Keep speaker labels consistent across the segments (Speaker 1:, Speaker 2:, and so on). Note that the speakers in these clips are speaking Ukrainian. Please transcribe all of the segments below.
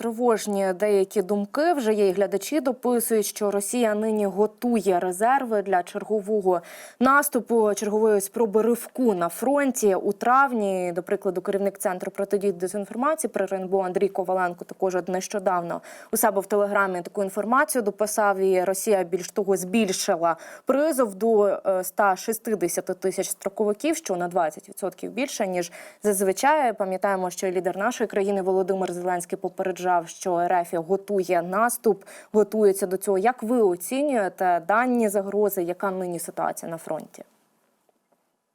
Speaker 1: тривожні деякі думки. Вже є і глядачі дописують, що Росія нині готує резерви для чергового наступу, чергової спроби ривку на фронті у травні. До прикладу, керівник центру протидії дезінформації при РНБО Андрій Коваленко також нещодавно у себе в телеграмі таку інформацію дописав. І Росія більш того збільшила призов до е, 160 тисяч строковиків, що на 20% більше ніж зазвичай. Пам'ятаємо, що лідер нашої країни Володимир Зеленський попереджав, що РФ готує наступ, готується до цього. Як ви оцінюєте дані загрози? Яка нині ситуація на фронті?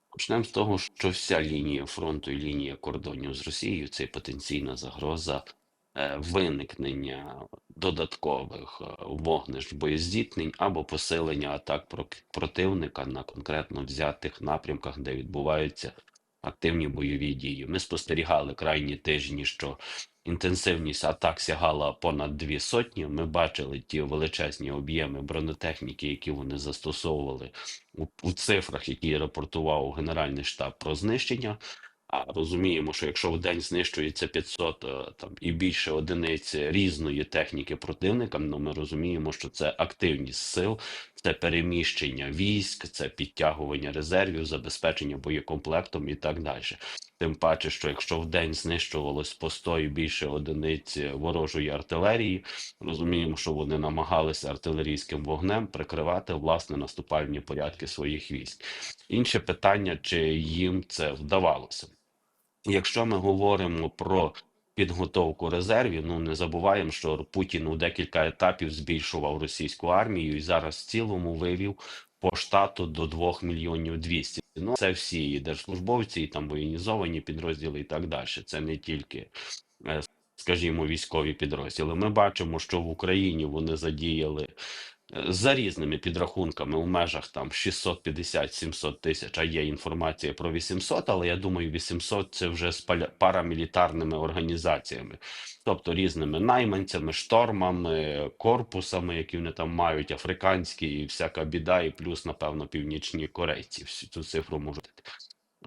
Speaker 2: Почнемо з того, що вся лінія фронту і лінія кордонів з Росією це потенційна загроза е, виникнення додаткових е, вогнищ боєздітнень або посилення атак противника на конкретно взятих напрямках, де відбуваються активні бойові дії. Ми спостерігали крайні тижні, що інтенсивність атак сягала понад дві сотні. Ми бачили ті величезні об'єми бронетехніки, які вони застосовували у, у цифрах, які рапортував Генеральний штаб про знищення. А розуміємо, що якщо в день знищується 500 е, там і більше одиниць різної техніки противника, ну ми розуміємо, що це активність сил, це переміщення військ, це підтягування резервів, забезпечення боєкомплектом і так далі. Тим паче, що якщо в день знищувалось по 100 і більше одиниць ворожої артилерії, розуміємо, що вони намагалися артилерійським вогнем прикривати власне наступальні порядки своїх військ. Інше питання, чи їм це вдавалося. Якщо ми говоримо про підготовку резервів, ну не забуваємо, що Путін у декілька етапів збільшував російську армію і зараз в цілому вивів по штату до 2 мільйонів 200. Ну це всі і держслужбовці, і там воєнізовані підрозділи, і так далі. Це не тільки. е, Скажімо, військові підрозділи. Ми бачимо, що в Україні вони задіяли за різними підрахунками у межах там 650-700 тисяч, а є інформація про 800, але я думаю, 800 це вже з парамілітарними організаціями, тобто різними найманцями, штормами, корпусами, які вони там мають, африканські і всяка біда, і плюс, напевно, північні корейці. Всю цю цифру можуть.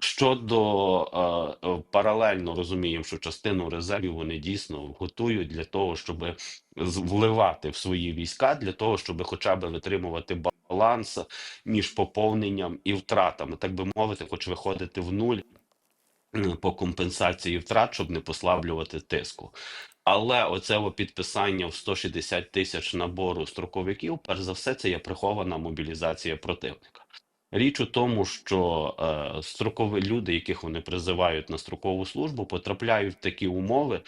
Speaker 2: Щодо е, е, паралельно розуміємо, що частину резервів вони дійсно готують для того, щоб вливати в свої війська, для того, щоб хоча б витримувати баланс між поповненням і втратами, так би мовити, хоч виходити в нуль по компенсації втрат, щоб не послаблювати тиску. Але оце підписання в 160 тисяч набору строковиків, перш за все, це є прихована мобілізація противника. Річ у тому, що е, строкові люди, яких вони призивають на строкову службу, потрапляють в такі умови,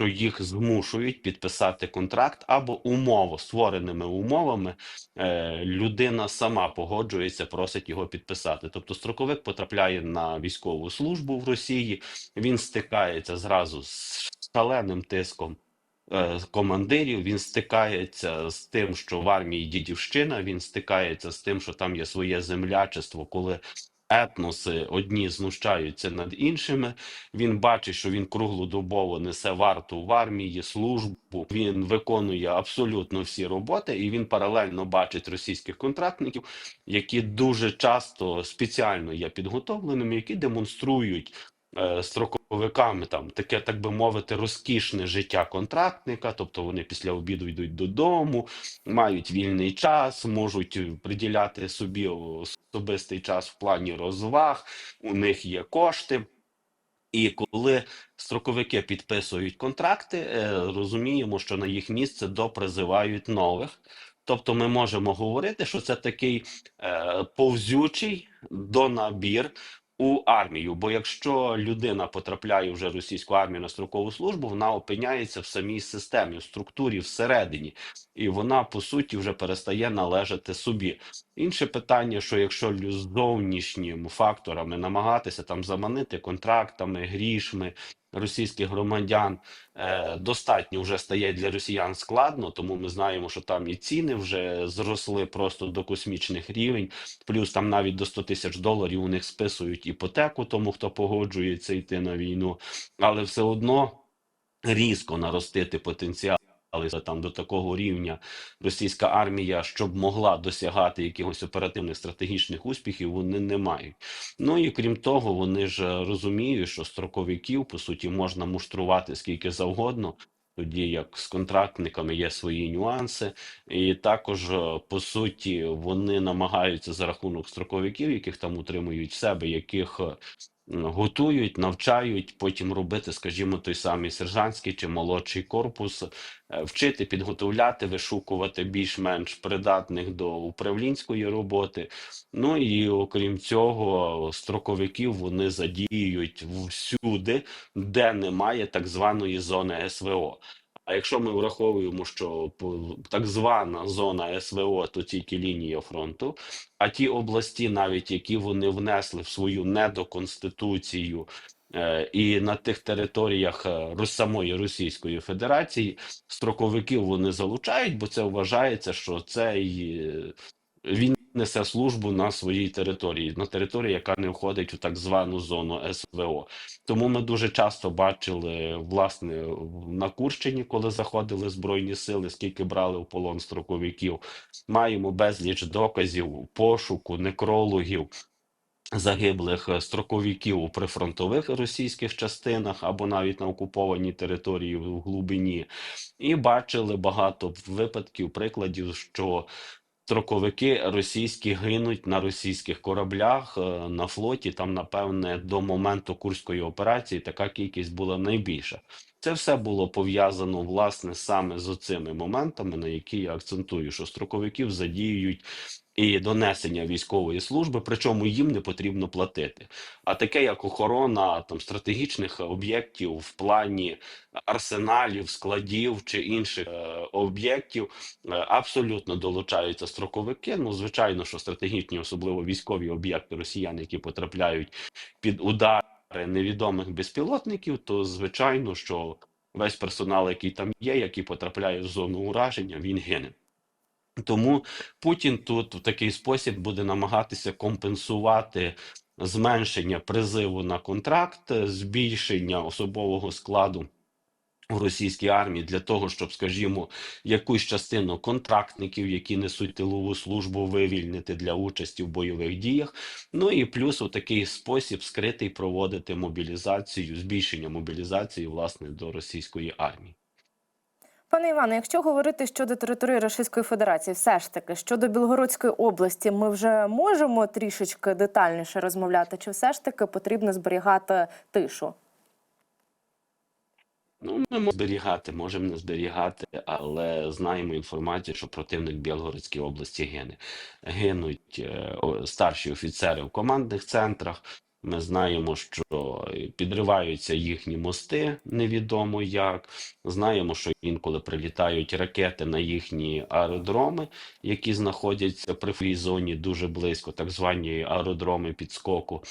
Speaker 2: що їх змушують підписати контракт або умово створеними умовами. Е, людина сама погоджується, просить його підписати. Тобто, строковик потрапляє на військову службу в Росії. Він стикається зразу з шаленим тиском командирів. Він стикається з тим, що в армії дідівщина. Він стикається з тим, що там є своє землячество, коли етноси одні знущаються над іншими. Він бачить, що він круглодобово несе варту в армії, службу. Він виконує абсолютно всі роботи, і він паралельно бачить російських контрактників, які дуже часто спеціально є підготовленими, які демонструють. Е, Строковиками там таке, так би мовити, розкішне життя контрактника, тобто вони після обіду йдуть додому, мають вільний час, можуть приділяти собі особистий час в плані розваг, у них є кошти. І коли строковики підписують контракти, е, розуміємо, що на їх місце допризивають нових. Тобто ми можемо говорити, що це такий е, повзючий донабір у армію. Бо якщо людина потрапляє вже в російську армію на строкову службу, вона опиняється в самій системі, в структурі всередині, і вона по суті вже перестає належати собі. Інше питання, що якщо зовнішнім факторами намагатися там заманити контрактами, грішми російських громадян, е, достатньо вже стає для росіян складно, тому ми знаємо, що там і ціни вже зросли просто до космічних рівень, плюс там навіть до 100 тисяч доларів у них списують іпотеку, тому хто погоджується йти на війну, але все одно різко наростити потенціал. Там до такого рівня російська армія, щоб могла досягати якихось оперативних стратегічних успіхів, вони не мають. Ну і крім того, вони ж розуміють, що строковиків по суті можна муштрувати скільки завгодно. тоді як з контрактниками є свої нюанси, і також е, по суті вони намагаються за рахунок строковиків, яких там утримують в себе, яких е, готують, навчають, потім робити, скажімо, той самий сержантський чи молодший корпус, е, вчити, підготовляти, вишукувати більш-менш придатних до управлінської роботи. Ну і окрім цього, строковиків вони задіюють всюди, де немає так званої зони СВО. А якщо ми враховуємо, що так звана зона СВО то тільки лінія фронту, а ті області, навіть які вони внесли в свою недоконституцію, е, і на тих територіях е, самої Російської Федерації строковиків вони залучають, бо це вважається, що цей е, він несе службу на своїй території, на території, яка не входить у так звану зону СВО. Тому ми дуже часто бачили власне на Курщині, коли заходили збройні сили, скільки брали в полон строковиків. Маємо безліч доказів, пошуку, некрологів. Загиблих е, строковиків у прифронтових російських частинах або навіть на окупованій території в глибині, і бачили багато випадків, прикладів, що строковики російські гинуть на російських кораблях е, на флоті. Там, напевне, до моменту курської операції така кількість була найбільша. Це все було пов'язано власне саме з оцими моментами, на які я акцентую, що строковиків задіюють і донесення військової служби, причому їм не потрібно платити. А таке, як охорона там стратегічних об'єктів в плані арсеналів, складів чи інших е, об'єктів, е, абсолютно долучаються строковики. Ну, звичайно, що стратегічні, особливо військові об'єкти росіян, які потрапляють під удари невідомих безпілотників, то звичайно, що весь персонал, який там є, який потрапляє в зону ураження, він гине. Тому Путін тут в такий спосіб буде намагатися компенсувати зменшення призиву на контракт, збільшення особового складу у російській армії для того, щоб, скажімо, якусь частину контрактників, які несуть тилову службу, вивільнити для участі в бойових діях. Ну і плюс у такий спосіб скритий проводити мобілізацію, збільшення мобілізації власне до російської армії.
Speaker 1: Пане Іване, якщо говорити щодо території Російської Федерації, все ж таки щодо Білгородської області, ми вже можемо трішечки детальніше розмовляти, чи все ж таки потрібно зберігати тишу?
Speaker 2: Ну, ми можемо зберігати, можемо не зберігати, але знаємо інформацію, що противник Білгородській області гине. Гинуть е, старші офіцери в командних центрах. Ми знаємо, що підриваються їхні мости, невідомо як. Знаємо, що інколи прилітають ракети на їхні аеродроми, які знаходяться при фрій зоні дуже близько, так звані аеродроми підскоку.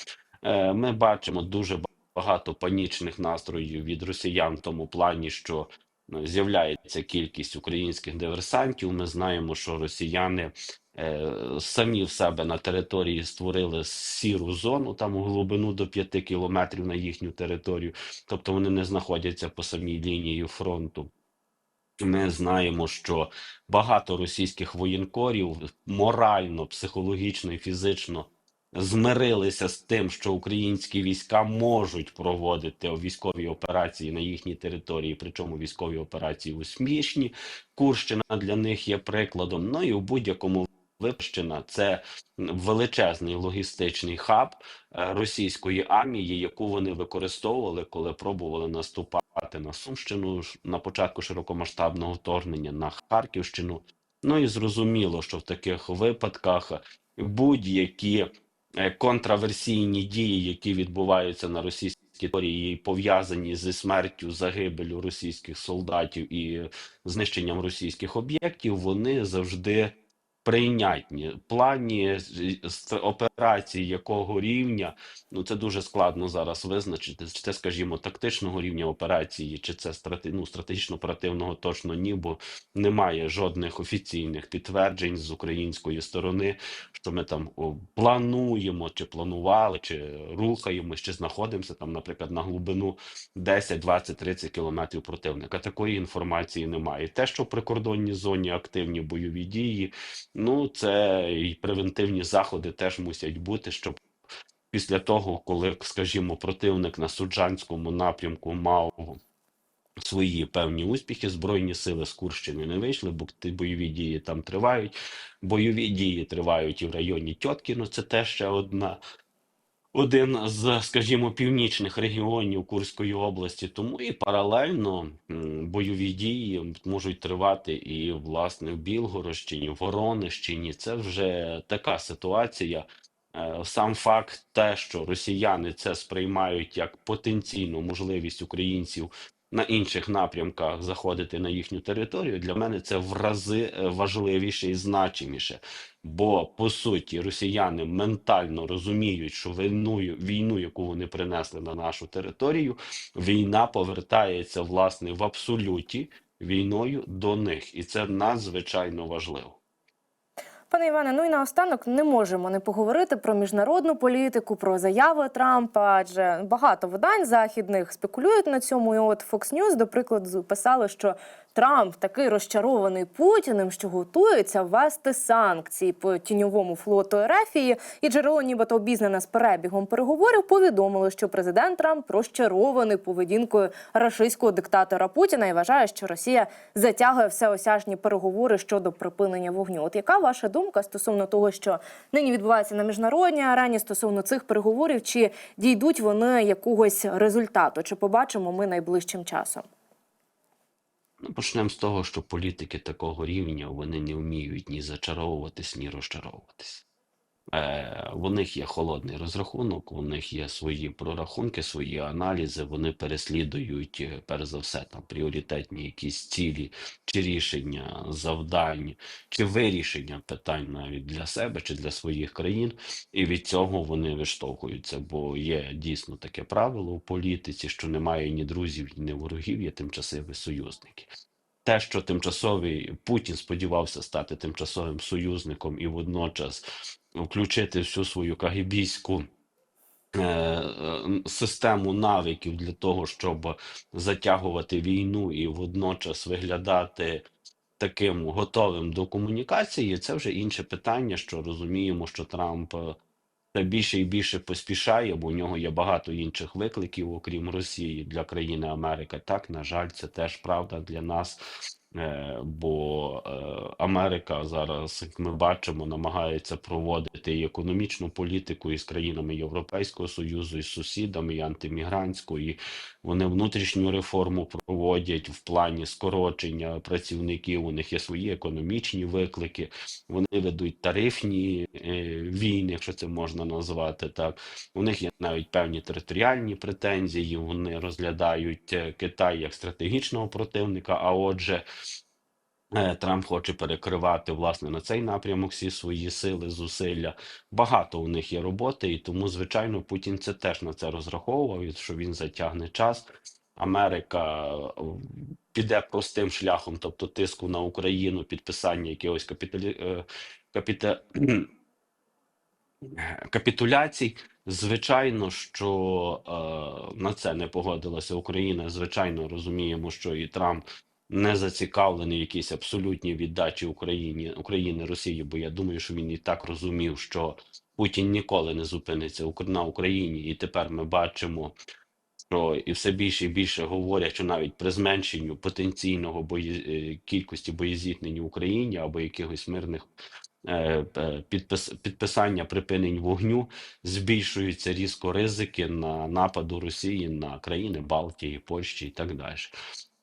Speaker 2: Е, Ми бачимо дуже багато панічних настроїв від росіян в тому плані, що ну, з'являється кількість українських диверсантів. Ми знаємо, що росіяни е, самі в себе на території створили сіру зону, там у глибину до 5 кілометрів на їхню територію, тобто вони не знаходяться по самій лінії фронту. Ми знаємо, що багато російських воєнкорів морально, психологічно і фізично змирилися з тим, що українські війська можуть проводити військові операції на їхній території, причому військові операції успішні. Курщина для них є прикладом. Ну і у будь-якому Випущена це величезний логістичний хаб е, російської армії, яку вони використовували, коли пробували наступати на Сумщину на початку широкомасштабного вторгнення на Харківщину. Ну і зрозуміло, що в таких випадках будь-які е, контраверсійні дії, які відбуваються на російській території, пов'язані зі смертю, загибелю російських солдатів і знищенням російських об'єктів, вони завжди прийнятні. В плані з- з- якого рівня, ну це дуже складно зараз визначити. Чи це, скажімо, тактичного рівня операції, чи це страте, ну, стратегічно-оперативного точно ні, бо немає жодних офіційних підтверджень з української сторони, що ми там плануємо, чи планували, чи рухаємось, чи знаходимося там, наприклад, на глибину 10, 20, 30 кілометрів противника. Такої інформації немає. Те, що в прикордонній зоні активні бойові дії, ну це і превентивні заходи теж мусять бути, щоб після того, коли, скажімо, противник на суджанському напрямку мав свої певні успіхи. Збройні сили з Курщини не вийшли, бо бойові дії там тривають. Бойові дії тривають і в районі Тьоткіно. Це теж ще одна. Один з, скажімо, північних регіонів Курської області, тому і паралельно бойові дії можуть тривати і власне в Білгородщині, в Воронищині. Це вже така ситуація. Е, Сам факт, те, що росіяни це сприймають як потенційну можливість українців на інших напрямках заходити на їхню територію, для мене це в рази е, важливіше і значиміше. Бо по суті росіяни ментально розуміють, що війною, війну, яку вони принесли на нашу територію, війна повертається власне в абсолюті війною до них, і це надзвичайно важливо.
Speaker 1: Пане Іване, ну і наостанок не можемо не поговорити про міжнародну політику, про заяви Трампа. Адже багато видань західних спекулюють на цьому. І от Fox News, до прикладу, писали, що Трамп такий розчарований Путіним, що готується ввести санкції по тіньовому флоту Ерефії. І джерело, нібито обізнане з перебігом переговорів, повідомило, що президент Трамп розчарований поведінкою рашистського диктатора Путіна і вважає, що Росія затягує всеосяжні переговори щодо припинення вогню. От яка ваша думка стосовно того, що нині відбувається на міжнародній арені стосовно цих переговорів? Чи дійдуть вони якогось результату? Чи побачимо ми найближчим часом?
Speaker 2: Ну, почнемо з того, що політики такого рівня вони не вміють ні зачаровуватись, ні розчаровуватись. Е, у них є холодний розрахунок, у них є свої прорахунки, свої аналізи. Вони переслідують е, перш за все там пріоритетні якісь цілі чи рішення завдань, чи вирішення питань навіть для себе чи для своїх країн, і від цього вони виштовхуються. Бо є дійсно таке правило у політиці, що немає ні друзів, ні ворогів, є тимчасові союзники. Те, що тимчасовий Путін сподівався стати тимчасовим союзником і водночас включити всю свою кагібійську е, е, систему навиків для того, щоб затягувати війну і водночас виглядати таким готовим до комунікації, це вже інше питання. Що розуміємо, що Трамп е, все більше і більше поспішає, бо у нього є багато інших викликів, окрім Росії для країни Америка. Так, на жаль, це теж правда для нас. Е, Бо е, Америка зараз, як ми бачимо, намагається проводити і економічну політику із країнами Європейського Союзу, і з сусідами, і антимігрантську, вони внутрішню реформу проводять в плані скорочення працівників. У них є свої економічні виклики. Вони ведуть тарифні е, війни, якщо це можна назвати так. У них є навіть певні територіальні претензії. Вони розглядають Китай як стратегічного противника. А отже, Трамп хоче перекривати власне на цей напрямок всі свої сили, зусилля. Багато у них є роботи, і тому, звичайно, Путін це теж на це розраховував, що він затягне час. Америка е, піде простим шляхом, тобто тиску на Україну, підписання якогось капіталі... е, капіта... капітуляцій. Звичайно, що е, на це не погодилася Україна. Звичайно, розуміємо, що і Трамп не зацікавлений якійсь абсолютній віддачі Україні України Росії. Бо я думаю, що він і так розумів, що Путін ніколи не зупиниться на Україні, і тепер ми бачимо. Що і все більше і більше говорять, що навіть при зменшенню потенційного бої... е, кількості боєзіткнень в Україні або якихось мирних е, е, підпис... підписання припинень вогню збільшуються різко ризики на нападу Росії на країни Балтії, Польщі і так далі.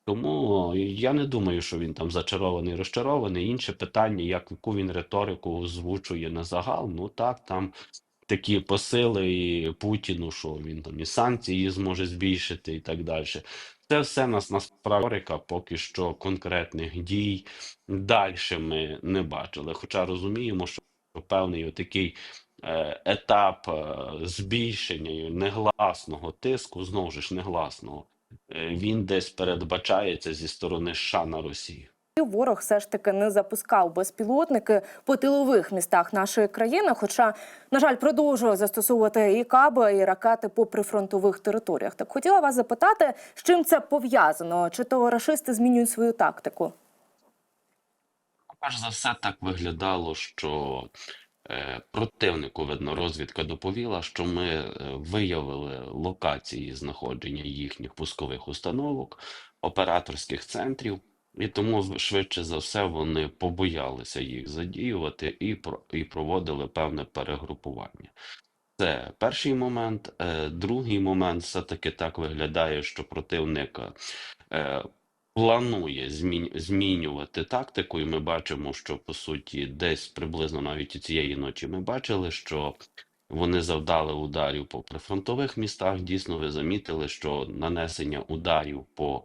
Speaker 2: Тому я не думаю, що він там зачарований, розчарований. Інше питання, як яку він риторику озвучує на загал. Ну так, там такі посили і Путіну, що він там і санкції зможе збільшити, і так далі. Це все нас насправді поки що конкретних дій далі ми не бачили. Хоча розуміємо, що певний отакий е, етап е, збільшення негласного тиску, знову ж негласного, він десь передбачається зі сторони США на Росію.
Speaker 1: Ворог все ж таки не запускав безпілотники по тилових містах нашої країни. Хоча, на жаль, продовжує застосовувати і каби, і ракети по прифронтових територіях. Так хотіла вас запитати, з чим це пов'язано? Чи то рашисти змінюють свою тактику?
Speaker 2: Перш за все, так виглядало, що е, противнику, видно, розвідка доповіла, що ми е, виявили локації знаходження їхніх пускових установок. операторських центрів, і тому швидше за все вони побоялися їх задіювати і, і проводили певне перегрупування. Це перший момент. Е, Другий момент все-таки так виглядає, що противник е, планує змінювати тактику, і ми бачимо, що по суті десь приблизно навіть цієї ночі ми бачили, що вони завдали ударів по прифронтових містах. Дійсно, ви замітили, що нанесення ударів по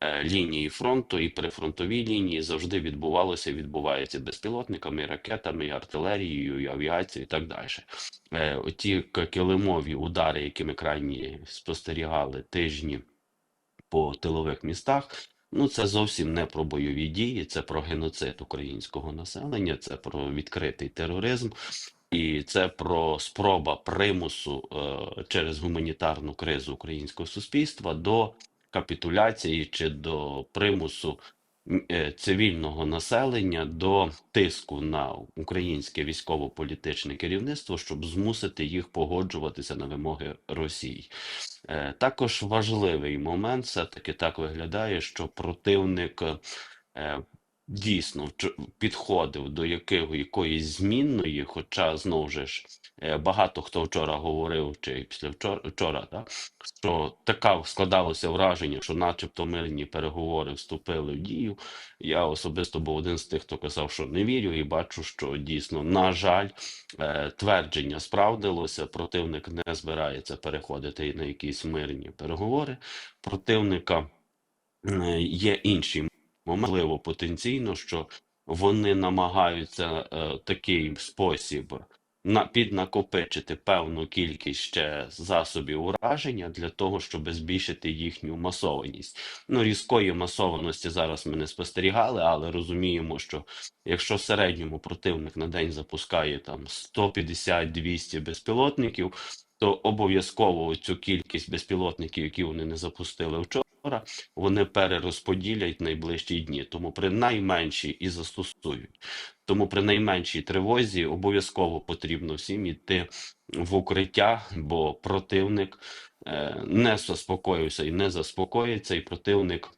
Speaker 2: е, лінії фронту і прифронтовій лінії завжди відбувалося, відбувається безпілотниками, ракетами, артилерією, авіацією, і так далі. Е, оті килимові удари, які ми крайні спостерігали тижні по тилових містах. Ну, це зовсім не про бойові дії, це про геноцид українського населення, це про відкритий тероризм, і це про спроба примусу е, через гуманітарну кризу українського суспільства до капітуляції чи до примусу цивільного населення до тиску на українське військово-політичне керівництво, щоб змусити їх погоджуватися на вимоги Росії. Е, Також важливий момент, все-таки так виглядає, що противник е, дійсно підходив до якого, якоїсь змінної, хоча знову ж е, багато хто вчора говорив, чи після вчора, вчора, да, що така складалося враження, що начебто мирні переговори вступили в дію. Я особисто був один з тих, хто казав, що не вірю, і бачу, що дійсно, на жаль, е, твердження справдилося. Противник не збирається переходити на якісь мирні переговори. Противника е, є інші моменти, можливо, потенційно, що вони намагаються е, такий спосіб на піднакопичити певну кількість ще засобів ураження для того, щоб збільшити їхню масованість. Ну, різкої масованості зараз ми не спостерігали, але розуміємо, що якщо в середньому противник на день запускає там 150-200 безпілотників, то обов'язково цю кількість безпілотників, які вони не запустили вчора, вони перерозподілять найближчі дні. Тому при найменшій і застосують. Тому при найменшій тривозі обов'язково потрібно всім йти в укриття, бо противник е, не заспокоївся і не заспокоїться, і противник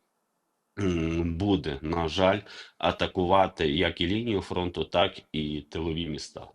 Speaker 2: буде, на жаль, атакувати як і лінію фронту, так і тилові міста.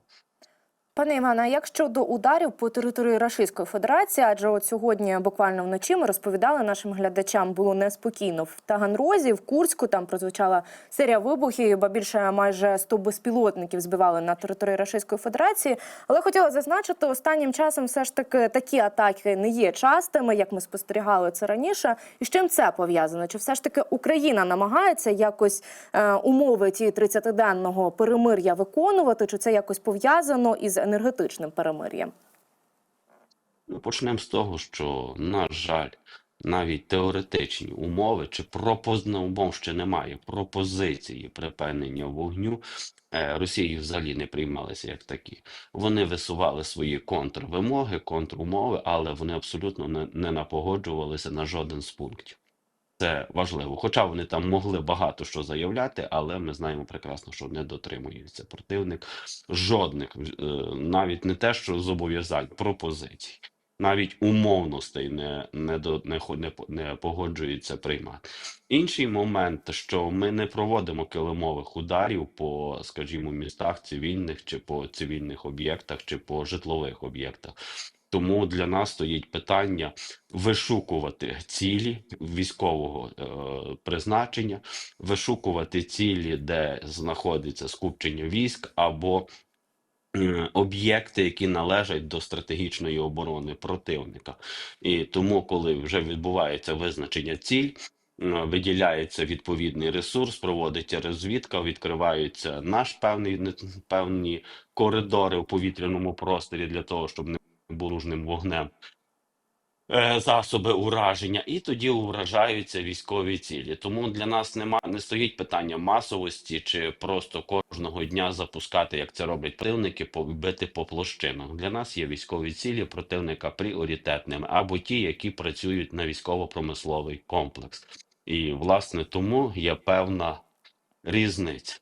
Speaker 1: Пане Іване, а як щодо ударів по території Російської Федерації, адже от сьогодні буквально вночі ми розповідали нашим глядачам, було неспокійно в Таганрозі, в Курську. Там прозвучала серія вибухів, ба більше майже 100 безпілотників збивали на території Російської Федерації. Але хотіла зазначити, останнім часом все ж таки такі атаки не є частими, як ми спостерігали це раніше. І з чим це пов'язано? Чи все ж таки Україна намагається якось е, умови ті 30-денного перемир'я виконувати? Чи це якось пов'язано із енергетичним перемир'ям?
Speaker 2: Ну, почнемо з того, що, на жаль, навіть теоретичні умови чи пропозна умов ще немає. Пропозиції припинення вогню е, Росією взагалі не приймалися як такі. Вони висували свої контрвимоги, контрумови, але вони абсолютно не, не напогоджувалися на жоден з пунктів. Це важливо. Хоча вони там могли багато що заявляти, але ми знаємо прекрасно, що не дотримується противник жодних, е, навіть не те, що зобов'язань, пропозицій, навіть умовностей не, не, не, не, не погоджується приймати. Інший момент, що ми не проводимо килимових ударів по, скажімо, містах цивільних чи по цивільних об'єктах, чи по житлових об'єктах. Тому для нас стоїть питання вишукувати цілі військового е, призначення, вишукувати цілі, де знаходиться скупчення військ або е, об'єкти, які належать до стратегічної оборони противника. І тому, коли вже відбувається визначення ціль. е, Виділяється відповідний ресурс, проводиться розвідка, відкриваються наш певний певні коридори в повітряному просторі для того, щоб не було дружним вогнем е, засоби ураження, і тоді уражаються військові цілі. Тому для нас нема не стоїть питання масовості чи просто кожного дня запускати, як це роблять противники, побити по площинах. Для нас є військові цілі противника пріоритетними або ті, які працюють на військово-промисловий комплекс. І власне тому є певна різниця.